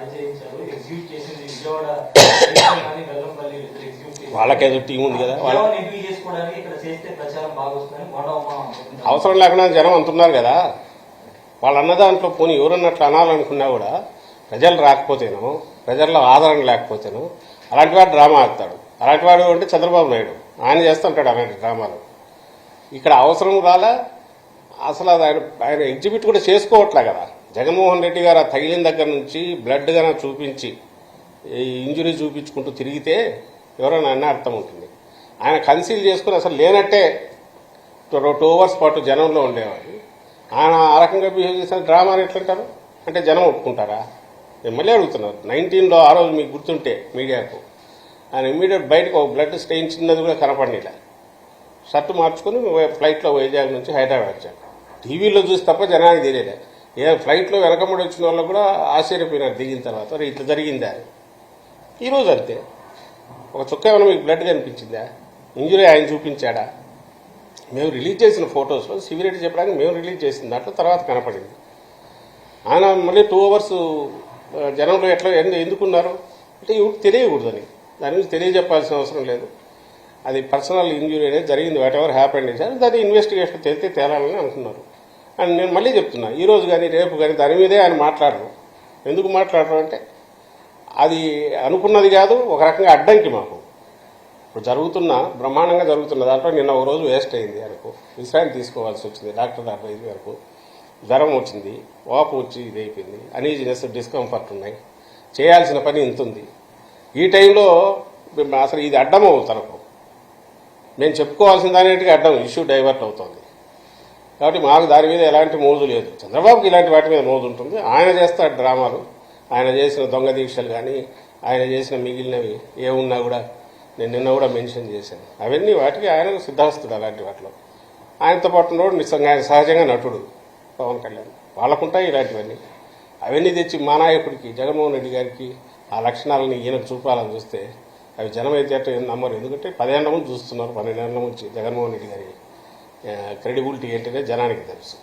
దాడి చేయించారు ఎగ్జిక్యూట్ చేసింది విజయవాడ కానీ వెల్లంపల్లి ఇద్దరు ఎగ్జిక్యూట్ చేశారు. వాళ్ళకేదో టీం ఉంది కదా అవసరం లేకుండా జనం అంటున్నారు కదా. వాళ్ళు అన్న దాంట్లో పోనీ ఎవరన్నట్లు అనాలనుకున్నా కూడా ప్రజలు రాకపోతేనో ప్రజల్లో ఆదరణ లేకపోతేనో అలాంటి వాడు డ్రామా ఆడతాడు. అలాంటి వాడు అంటే చంద్రబాబు నాయుడు. ఆయన చేస్తుంటాడు అలాంటి డ్రామాలు. ఇక్కడ అవసరం రాలా అసలు ఆయన ఆయన ఎగ్జిబిట్ కూడా చేసుకోవట్లే కదా. జగన్మోహన్ రెడ్డి గారు ఆ తగిలిన దగ్గర నుంచి బ్లడ్ గాన చూపించి ఈ ఇంజురీ చూపించుకుంటూ తిరిగితే ఎవరైనా అన్న అర్థం ఉంటుంది. ఆయన కన్సీల్ చేసుకుని అసలు లేనట్టే టూ టూ అవర్స్ పాటు జనంలో ఉండేవాడు ఆయన ఆ రకంగా బిహేవ్ చేసిన డ్రామాని ఎట్లంటారు అంటే జనం ఒప్పుకుంటారా? నేను మళ్ళీ అడుగుతున్నారు. నైన్టీన్లో ఆ రోజు మీకు గుర్తుంటే మీడియాకు. ఆయన ఇమ్మీడియట్ బయటకు ఒక బ్లడ్ స్టెయిన్ చిన్నది కూడా కనపడనిలే. షర్ట్ మార్చుకుని ఫ్లైట్లో వైజాగ్ నుంచి హైదరాబాద్ వచ్చాను టీవీలో చూసి తప్ప జనానికి తెలియలే ఏ ఫ్లైట్లో వెనకముడి వచ్చిన వాళ్ళు కూడా ఆశ్చర్యపోయినారు దిగిన తర్వాత. ఇట్లా జరిగిందా? అని ఈరోజు అంతే. ఒక చుక్క ఏమైనా మీకు బ్లడ్ కనిపించిందా? ఇంజురీ ఆయన చూపించాడా? మేము రిలీజ్ చేసిన ఫొటోస్లో సివిరెడ్డి చెప్పడానికి మేము రిలీజ్ చేసిన దాంట్లో తర్వాత కనపడింది. ఆయన మళ్ళీ టూ అవర్స్ జనంలో ఎట్లా ఎందు- ఎందుకున్నారు? అంటే ఇవి తెలియకూడదని దాని గురించి తెలియజెప్పాల్సిన అవసరం లేదు. అది పర్సనల్ ఇంజురీ అనేది జరిగింది వాట్ ఎవర్ హ్యాపెండ్ సార్ దాని ఇన్వెస్టిగేషన్ తెలితే తేలాలని అనుకున్నారు. అని నేను మళ్ళీ చెప్తున్నా. ఈ రోజు కానీ రేపు కానీ దాని మీదే ఆయన మాట్లాడరు. ఎందుకు మాట్లాడరు అంటే అది అనుకున్నది కాదు ఒక రకంగా అడ్డంకి మాకు. ఇప్పుడు జరుగుతున్న బ్రహ్మాండంగా జరుగుతున్న దాంట్లో నిన్న ఒక రోజు వేస్ట్ అయింది ఆయనకు విశ్రాంతి తీసుకోవాల్సి వచ్చింది డాక్టర్ అడ్వైజ్ వరకు. జ్వరం వచ్చింది వాపు వచ్చి ఇది అయిపోయింది అనీజినెస్ డిస్కంఫర్ట్ ఉన్నాయి. చేయాల్సిన పని ఇంత ఉంది ఈ టైంలో అసలు ఇది అడ్డం తనకు. మేము చెప్పుకోవాల్సిన దానికి అడ్డం ఇష్యూ డైవర్ట్ అవుతుంది. కాబట్టి మాకు దాని మీద ఎలాంటి మోజు లేదు. చంద్రబాబుకి ఇలాంటి వాటి మీద మోజు ఉంటుంది. ఆయన చేస్తాడు డ్రామాలు. ఆయన చేసిన దొంగ దీక్షలు కానీ ఆయన చేసిన మిగిలినవి ఏమున్నా కూడా నేను నిన్న కూడా మెన్షన్ చేశాను. అవన్నీ వాటికి ఆయన సిద్ధాస్తుడు అలాంటి వాటిలో. ఆయనతో పాటు ఉన్నవాడు నిజంగా ఆయన సహజంగా నటుడు పవన్ కళ్యాణ్. వాళ్ళకుంటాయి ఇలాంటివన్నీ. అవన్నీ తెచ్చి మా నాయకుడికి జగన్మోహన్ రెడ్డి గారికి ఆ లక్షణాలని ఈయనకు చూపాలని చూస్తే అవి జనం అయితే అట్ట నమ్మరు. ఎందుకంటే పదేళ్ళ ముందు చూస్తున్నారు పన్నెండేళ్ళ నుంచి జగన్మోహన్ రెడ్డి గారి క్రెడిబిలిటీ ఏంటనే జనానికి తెలుసు.